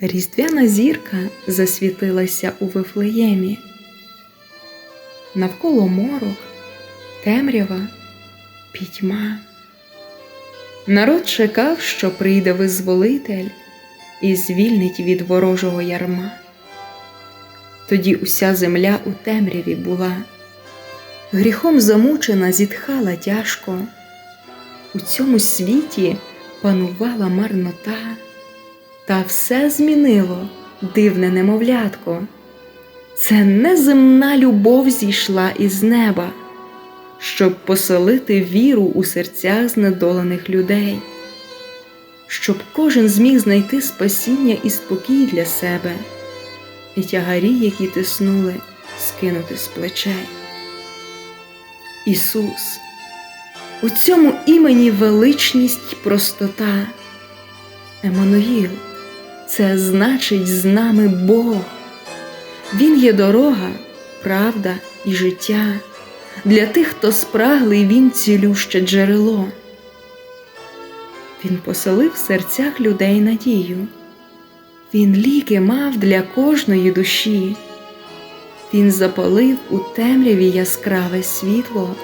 Різдвяна зірка засвітилася у Вифлеємі. Навколо морок, темрява, пітьма. Народ чекав, що прийде визволитель і звільнить від ворожого ярма. Тоді уся земля у темряві була, гріхом замучена зітхала тяжко. У цьому світі панувала марнота. Та все змінило. Дивне немовлятко. Це неземна любов зійшла із неба, щоб поселити віру у серцях знедолених людей, щоб кожен зміг знайти спасіння і спокій для себе, і тягарі, які тиснули, скинути з плечей. Ісус, у цьому імені величність й простота, Еммануїл – це значить з нами Бог. Він є дорога, правда і життя. Для тих, хто спраглий, він цілюще джерело. Він поселив в серцях людей надію. Він ліки мав для кожної душі. Він запалив у темряві яскраве світло,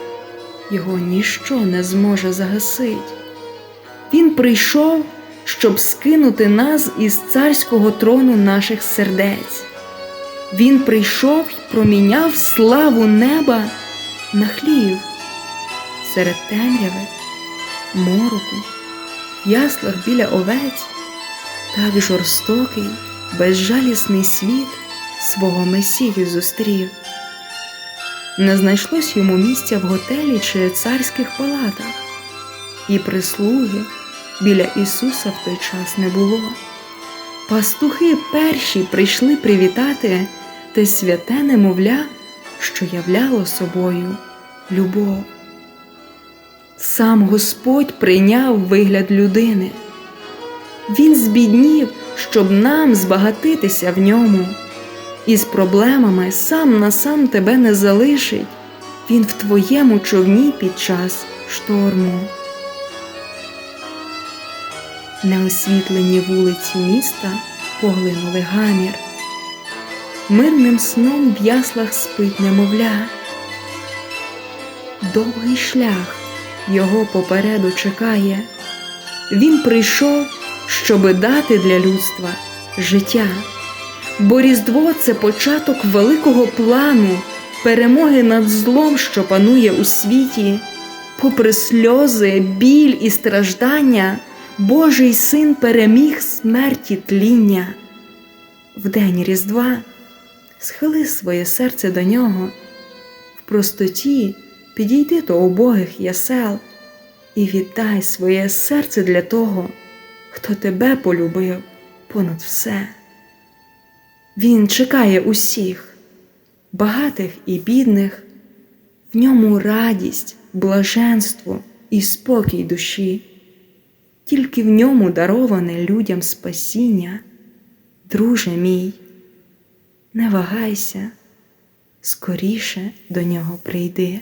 його ніщо не зможе загасить. Він прийшов щоб скинути нас із царського трону наших сердець. Він прийшов і проміняв славу неба на хлів серед темряви, мороку, яслах біля овець, так жорстокий, безжалісний світ свого Месію зустрів. Не знайшлось йому місця в готелі чи царських палатах, і прислуги біля Ісуса в той час не було. Пастухи перші прийшли привітати те святе немовля, що являло собою любов. Сам Господь прийняв вигляд людини. Він збіднів, щоб нам збагатитися в ньому, і з проблемами сам на сам тебе не залишить, Він в твоєму човні під час шторму неосвітлені вулиці міста поглинули гамір. Мирним сном в яслах спить немовля. Довгий шлях його попереду чекає. Він прийшов, щоби дати для людства життя, бо Різдво це початок великого плану, перемоги над злом, що панує у світі, попри сльози, біль і страждання. Божий син переміг смерті тління. В день Різдва схили своє серце до нього, в простоті підійди до убогих ясел і віддай своє серце для того, хто тебе полюбив понад все. Він чекає усіх, багатих і бідних, в ньому радість, блаженство і спокій душі тільки в ньому дароване людям спасіння, друже мій, не вагайся, скоріше до нього прийди.